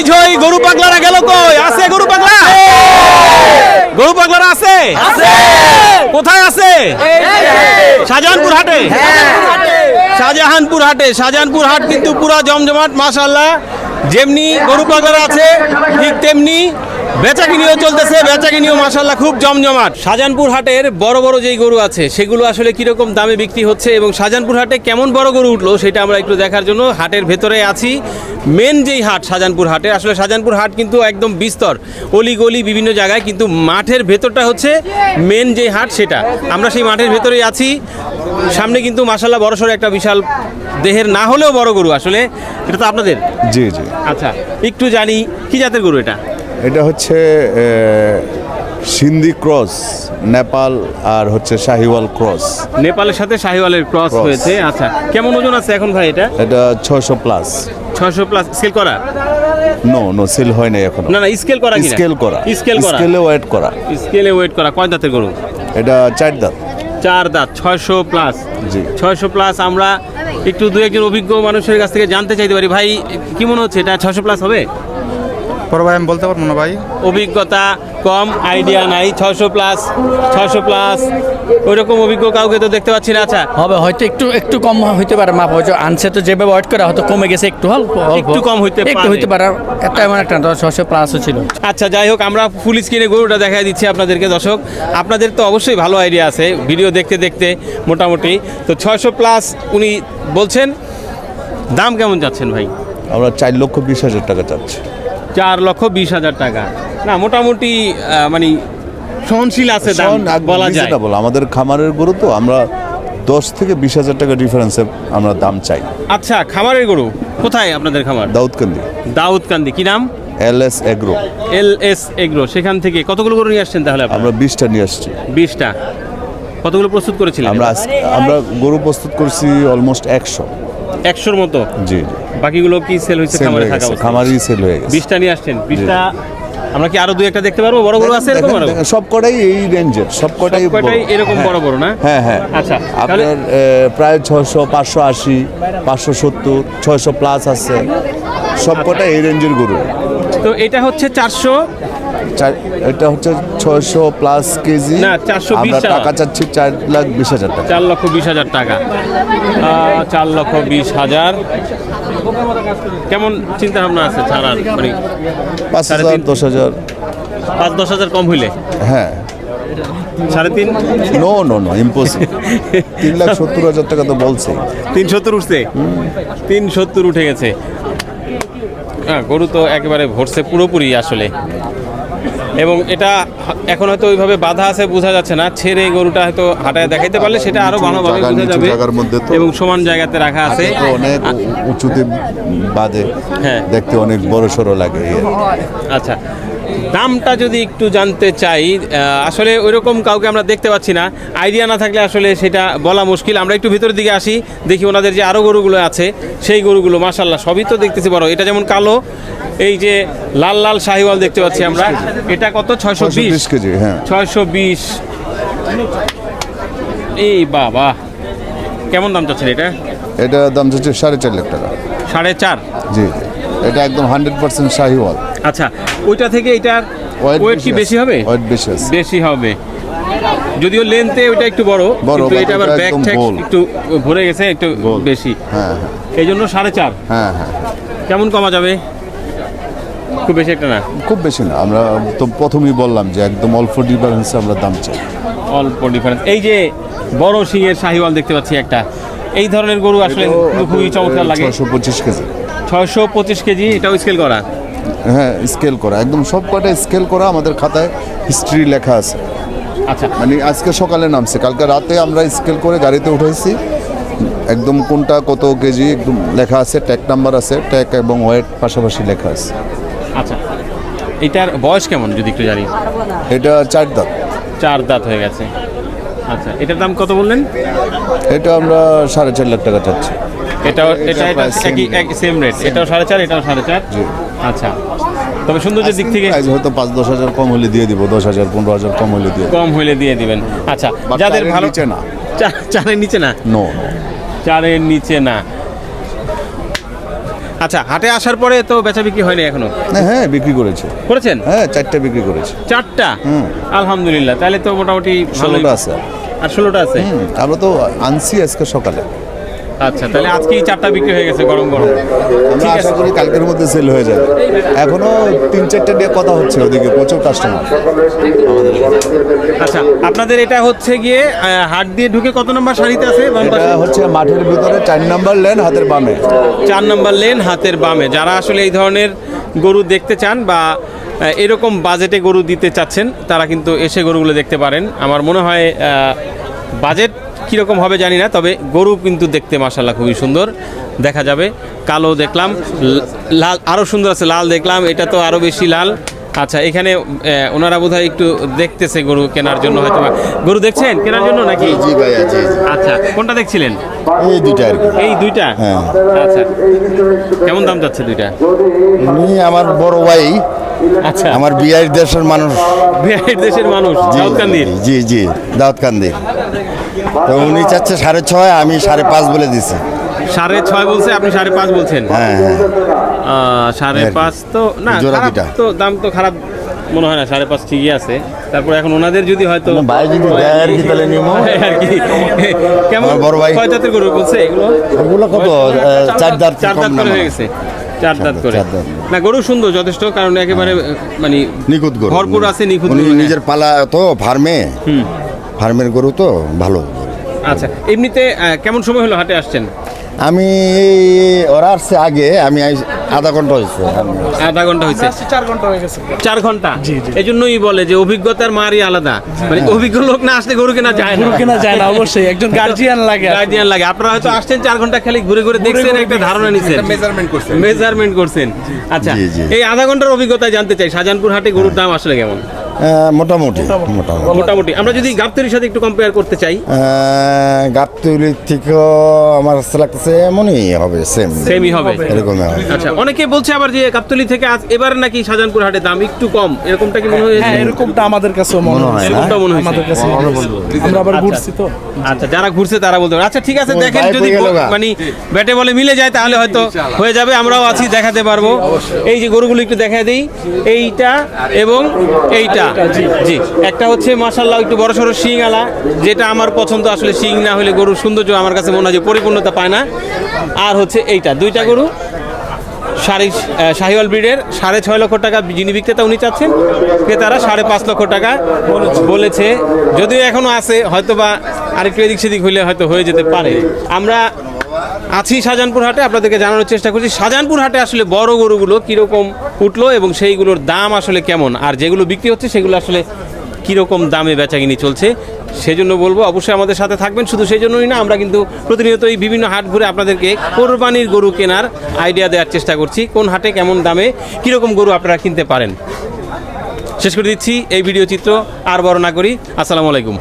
হই ঝই গরু পাগলারা গেল কই? আছে গরু পাগলা? গরু পাগলারা আছে? কোথায় আছে? শাহজাহানপুর হাটে? শাহজাহানপুর হাটে। শাহজাহানপুর হাট কিন্তু পুরা জমজমাট মাশাল্লাহ যেমনি গরু পাগলারা আছে ঠিক তেমনি বেচাকিনিও চলতেছে বেচাকিনিও মাশাল্লাহ খুব জমজমাট। শাহজাহানপুর হাটের বড় বড় যেই গরু আছে সেগুলো আসলে কীরকম দামে বিক্রি হচ্ছে এবং শাহজাহানপুর হাটে কেমন বড় গরু উঠল সেটা আমরা একটু দেখার জন্য হাটের ভেতরে আছি। মেন যেই হাট শাহজাহানপুর হাটে আসলে শাহজাহানপুর হাট কিন্তু একদম বিস্তর অলি গলি বিভিন্ন জায়গায় কিন্তু মাঠের ভেতরটা হচ্ছে মেন যে হাট সেটা। আমরা সেই মাঠের ভেতরেই আছি। সামনে কিন্তু মাসাল্লাহ বড়সড় একটা বিশাল দেহের না হলেও বড় গরু আসলে। এটা তো আপনাদের? জি জি। আচ্ছা একটু জানি কি জাতের গরু এটা? এটা হচ্ছে সিন্ধি ক্রস নেপাল আর হচ্ছে শাহিওয়াল ক্রস। নেপালের সাথে শাহিওয়ালের ক্রস হয়েছে আচ্ছা। কেমন ওজন আছে এখন ভাই এটা? এটা ছয়শো প্লাস। ছয়শো প্লাস। স্কেল করা? নো নো সেল হয় নাই এখনও। না না স্কেল করা স্কেল করা। স্কেল করা। স্কেলে ওয়েট করা। স্কেলে ওয়েট করা। কয় দাঁতের গরু? এটা চার দাঁত। চার দাঁত ছয়শো প্লাস। জি। ছয়শো প্লাস আমরা একটু দু একজন অভিজ্ঞ মানুষের কাছ থেকে জানতে চাইতে পারি। ভাই কি মনে হচ্ছে এটা ছয়শো প্লাস হবে? ভাই আমি বলতে পারব না ভাই। অভিজ্ঞতা কম আইডিয়া নাই ছয়শো প্লাস ছয়শো প্লাস ওইরকম অভিজ্ঞ কাউকে তো দেখতে পাচ্ছি না। আচ্ছা হবে হয়তো একটু একটু কম হইতে পারে মাপ হয়তো আনছে তো যেভাবে ওয়েট করা হয়তো কমে গেছে একটু অল্প অল্প। একটু কম হইতে একটু হইতে পারে একটা এমন একটা ছশো প্লাসও ছিল। আচ্ছা যাই হোক আমরা ফুল স্ক্রিনে গরুটা দেখা দিচ্ছি আপনাদেরকে দর্শক। আপনাদের তো অবশ্যই ভালো আইডিয়া আছে ভিডিও দেখতে দেখতে মোটামুটি। তো ছয়শো প্লাস উনি বলছেন দাম কেমন যাচ্ছেন ভাই? আমরা চার লক্ষ বিশ হাজার টাকা চাচ্ছি। চার লক্ষ বিশ হাজার টাকা। না মোটামুটি মানে সহনশীল আছে দাম বলা যায়। আমাদের খামারের গরু তো আমরা দশ থেকে বিশ হাজার টাকা ডিফারেন্সে আমরা দাম চাই। আচ্ছা খামারের গরু কোথায় আপনাদের খামার? দাউদকান্দি। দাউদকান্দি কি নাম? L S agro. L S agro সেখান থেকে কতগুলো গরু নিয়ে আসছেন তাহলে আমরা বিশটা নিয়ে আসছি। বিশটা। কতগুলো প্রস্তুত করেছিলেন? আমরা আমরা গরু প্রস্তুত করেছি অলমোস্ট একশো। একশোর মতো? জি জি। বাকিগুলো কি সেল হয়েছে? খামারে থাকা খামারই সেল হয়ে গেছে। বিশটা নিয়ে আসছেন। বিশটা আমরা কি আরও দুই একটা দেখতে পারব? বড় বড় আছে এরকম আরও? সব কটাই এই রেঞ্জের সব কটাই সব কটাই এরকম বড় বড় না? হ্যাঁ হ্যাঁ। আচ্ছা আপনার প্রায় ছয়শো পাঁচশো আশি পাঁচশো সত্তর ছয়শো প্লাস আছে। সব কটাই এই রেঞ্জের গরু। তো এটা হচ্ছে চারশো চার- এটা হচ্ছে ছয়শো প্লাস কেজি। না, 420 আমরা টাকা। চাচ্ছি চার লাখ বিশ হাজার টাকা। চার লক্ষ বিশ হাজার টাকা। চার লক্ষ বিশ হাজার। কেমন চিন্তা ভাবনা আছে ছাড়ার? মানে পাঁচ হাজার তিন। দশ হাজার। পাঁচ দশ হাজার কম হইলে? হ্যাঁ। সাড়ে তিন? নো নো নো ইম্পসিবল তিন লাখ সত্তর হাজার টাকা তো বলছে তিন সত্তর উঠছে? তিন সত্তর উঠে গেছে। হ্যাঁ গরু তো একেবারে ভরছে পুরোপুরি আসলে। এবং এটা এখন হয়তো ওইভাবে বাধা আছে বোঝা যাচ্ছে না ছেড়ে গরুটা হয়তো হাঁটায় দেখাইতে পারলে সেটা আরও ভালোভাবে বোঝা যাবে এবং সমান জায়গাতে রাখা আছে অনেক উঁচুতে বাদে হ্যাঁ। দেখতে অনেক বড় সড়ো লাগে। আচ্ছা দামটা যদি একটু জানতে চাই আসলে ওইরকম কাউকে আমরা দেখতে পাচ্ছি না। আইডিয়া না থাকলে আসলে সেটা বলা মুশকিল। আমরা একটু ভিতরের দিকে আসি দেখি ওনাদের যে আরও গরুগুলো আছে সেই গরুগুলো মাসাল্লাহ সবই তো দেখতেছি বড়। এটা যেমন কালো এই যে লাল লাল শাহিওয়াল দেখতে পাচ্ছি আমরা। এটা কত? ছয়শো বিশ? কেজি হ্যাঁ। ছয়শো বিশ। এই বাবা কেমন দাম চাচ্ছেন এটা? এটা দাম হচ্ছে সাড়ে চার লাখ টাকা। সাড়ে চার? জি জি। এটা একদম হান্ড্রেড পার্সেন্ট শাহিওয়াল। আচ্ছা ওইটা থেকে এটার ওয়েট কি বেশি হবে? ওয়েট বেশি আছে বেশি হবে। যদিও লেন্থে ওইটা একটু বড় কিন্তু এটা আবার ব্যাক ট্যাক একটু ভরে গেছে একটু বেশি। হ্যাঁ হ্যাঁ। এই জন্য সাড়ে চার। হ্যাঁ হ্যাঁ। কেমন কমা যাবে? খুব বেশি একটা না? খুব বেশি না। আমরা তো প্রথমেই বললাম যে একদম অল্প ডিফারেন্সে আমরা দাম চাই। অল্প ডিফারেন্স এই যে বড় সিংয়ের শাহিওয়াল দেখতে পাচ্ছি একটা। এই ধরনের গরু আসলে খুবই চমৎকার লাগে। ছশো পঁচিশ কেজি। ছয়শো পঁচিশ কেজি এটাও স্কেল করা। হ্যাঁ স্কেল করা। একদম সব কটা স্কেল করা আমাদের খাতায় হিস্ট্রি লেখা আছে। আচ্ছা। মানে আজকে সকালে নামছে কালকে রাতে আমরা স্কেল করে গাড়িতে উঠাইছি একদম কোনটা কত কেজি একদম লেখা আছে ট্যাগ নাম্বার আছে ট্যাগ এবং ওয়েট পাশাপাশি লেখা আছে। আচ্ছা এটার বয়স কেমন যদি একটু জানি? এটা চার দাঁত। চার দাঁত হয়ে গেছে। আচ্ছা এটার দাম কত বললেন? এটা আমরা সাড়ে চার লাখ টাকা চাচ্ছি। এটাও এটা সেম রেট এটাও সাড়ে চার এটাও সাড়ে চার। আচ্ছা। তবে সৌন্দর্যের দিক থেকে হয়তো পাঁচ দশ হাজার কম হলে দিয়ে দিব দশ হাজার পনেরো হাজার কম হলে দিয়ে কম হইলে দিয়ে দিবেন। আচ্ছা যাদের ভালো নিচে না। চারের নিচে না? নো চারের নিচে না। আচ্ছা হাটে আসার পরে তো বেচা বিক্রি হয়নি এখনও? হ্যাঁ, হ্যাঁ বিক্রি করেছে। করেছেন? হ্যাঁ চারটে বিক্রি করেছে। চারটা? আলহামদুলিল্লাহ তাহলে তো মোটামুটি। ষোলোটা আছে। আর ষোলোটা আছে? আমরা তো আনছি আজকে সকালে। আচ্ছা তাহলে আজকেই চারটা বিক্রি হয়ে গেছে গরম গরম। আমরা আশা করি কালকের মধ্যে সেল হয়ে যাবে। এখনও তিন চারটে নিয়ে কথা হচ্ছে ওদিকে প্রচুর কাস্টমার আচ্ছা আপনাদের এটা হচ্ছে গিয়ে হাট দিয়ে ঢুকে কত নম্বর শাড়িতে আছে? এটা হচ্ছে মাঠের ভিতরে চার নম্বর লেন হাতের বামে। চার নম্বর লেন হাতের বামে। যারা আসলে এই ধরনের গরু দেখতে চান বা এরকম বাজেটে গরু দিতে চাচ্ছেন তারা কিন্তু এসে গরুগুলো দেখতে পারেন। আমার মনে হয় বাজেট কীরকম হবে জানি না তবে গরু কিন্তু দেখতে মাসাল্লাহ খুবই সুন্দর। দেখা যাবে কালো দেখলাম লাল আরও সুন্দর আছে লাল দেখলাম এটা তো আরও বেশি লাল। আচ্ছা এখানে ওনারা বোধহয় একটু দেখতেছে গরু কেনার জন্য হয়তো গরু দেখছেন কেনার জন্য নাকি? জি ভাইয়া জি। আচ্ছা কোনটা দেখছিলেন? এই দুইটা আর এই দুইটা? হ্যাঁ। আচ্ছা কেমন দাম যাচ্ছে দুইটা? আমার বড় ভাই আচ্ছা। আমার বিয়ের দেশের মানুষ। বিহারের দেশের মানুষ দাউদকান্দির? জি জি দাউদকান্দির। তো উনি চাচ্ছে সাড়ে ছয় আমি সাড়ে পাঁচ বলে দিছি। সাড়ে ছয় বলছে আপনি সাড়ে পাঁচ বলছেন? হ্যাঁ হ্যাঁ। সাড়ে। পাঁচ তো না খারাপ তো দাম তো খারাপ মনে হয় না সাড়ে পাঁচ ঠিকই আছে। তারপর এখন ওনাদের যদি হয়তো না, ভাই যদি দেয় আর কি তাহলে নিবো। আর কি। কেমন? বড় ভাই। কয় জাতের গরু বলছে এগুলো? কত? চার দাঁত চার দাঁত করে হয়ে গেছে। চার দাঁত করে। না গরু সুন্দর যথেষ্ট কারণ একেবারে মানে নিখুঁত গরু। ভরপুর আছে নিখুঁত হ্যাঁ। নিজের পালা তো ফার্মে। ফার্মের গরু তো ভালো। আচ্ছা এমনিতে কেমন সময় হলো হাটে আসছেন? আমি ওরা আসছে আগে আমি আধা ঘণ্টা হয়েছে। আধা ঘণ্টা হয়েছে। চার ঘণ্টা হয়ে গেছে। চার ঘণ্টা? এই জন্যই বলে যে অভিজ্ঞতার মারই আলাদা। মানে অভিজ্ঞ লোক না আসলে গরু কেনা যায় না। গরু কেনা যায় না অবশ্যই। একজন গার্জিয়ান লাগে। গার্ডিয়ান লাগে। আপনারা হয়তো আসছেন চার ঘণ্টা খালি ঘুরে ঘুরে দেখছেন একটা ধারণা নিছেন মেজারমেন্ট করছে মেজারমেন্ট করছেন। আচ্ছা। এই আধা ঘণ্টার অভিজ্ঞতা জানতে চাই। শাহজাহানপুর হাটে গরুর দাম আসলে কেমন? মোটামুটি মোটামুটি। মোটামুটি। আমরা যদি গাবতলির সাথে একটু কম্পেয়ার করতে চাই। গাবতলির থেকেও আমার কাছে লাগতেছে এমনই হবে সেম সেমই হবে। এরকমই হবে। আচ্ছা অনেকে বলছে আবার যে গাবতলি থেকে আজ এবার নাকি শাহজাহানপুর হাটে দাম একটু কম। এরকমটা কি মনে হয়েছে হ্যাঁ এরকমটা আমাদের কাছেও মনে হয় এরকমটা মনে হয়েছে আমাদের কাছে আমরা আবার ঘুরছি তো। আচ্ছা যারা ঘুরছে তারা বলতে আচ্ছা ঠিক আছে দেখেন যদি হয়ে। মানে ব্যাটে বলে মিলে যায় তাহলে হয়তো হয়ে যাবে। আমরাও আছি দেখাতে পারব। এই যে গরুগুলো একটু দেখা দিই। এইটা এবং এইটা। জি একটা হচ্ছে মাসাল্লাহ একটু বড় সড়ো শিং আলা যেটা আমার পছন্দ। আসলে শিং না হলে গরুর সৌন্দর্য আমার কাছে মনে হয় যে পরিপূর্ণতা পায় না। আর হচ্ছে এইটা, দুইটা গরু। সাড়ে শাহিওয়াল ব্রিডের, সাড়ে ছয় লক্ষ টাকা যিনি বিক্রেতা উনি চাচ্ছেন। ক্রেতারা সাড়ে পাঁচ লক্ষ টাকা বলেছে। যদিও এখনও আছে হয়তো বা আরেকটু এদিক সেদিক হইলে হয়তো হয়ে যেতে পারে। আমরা আছি শাহজাহানপুর হাটে, আপনাদেরকে জানানোর চেষ্টা করছি। শাহজাহানপুর হাটে আসলে বড় গরুগুলো কীরকম উঠল এবং সেইগুলোর দাম আসলে কেমন? আর যেগুলো বিক্রি হচ্ছে সেগুলো আসলে কীরকম দামে বেচাকিনি চলছে, সেজন্য বলব অবশ্যই আমাদের সাথে থাকবেন। শুধু সেই জন্যই না, আমরা কিন্তু প্রতিনিয়ত এই বিভিন্ন হাট ঘুরে আপনাদেরকে কোরবানির গরু কেনার আইডিয়া দেওয়ার চেষ্টা করছি। কোন হাটে কেমন দামে, কীরকম গরু আপনারা কিনতে পারেন? শেষ করে দিচ্ছি এই ভিডিও চিত্র, আর বড় না করি। আসসালামু আলাইকুম।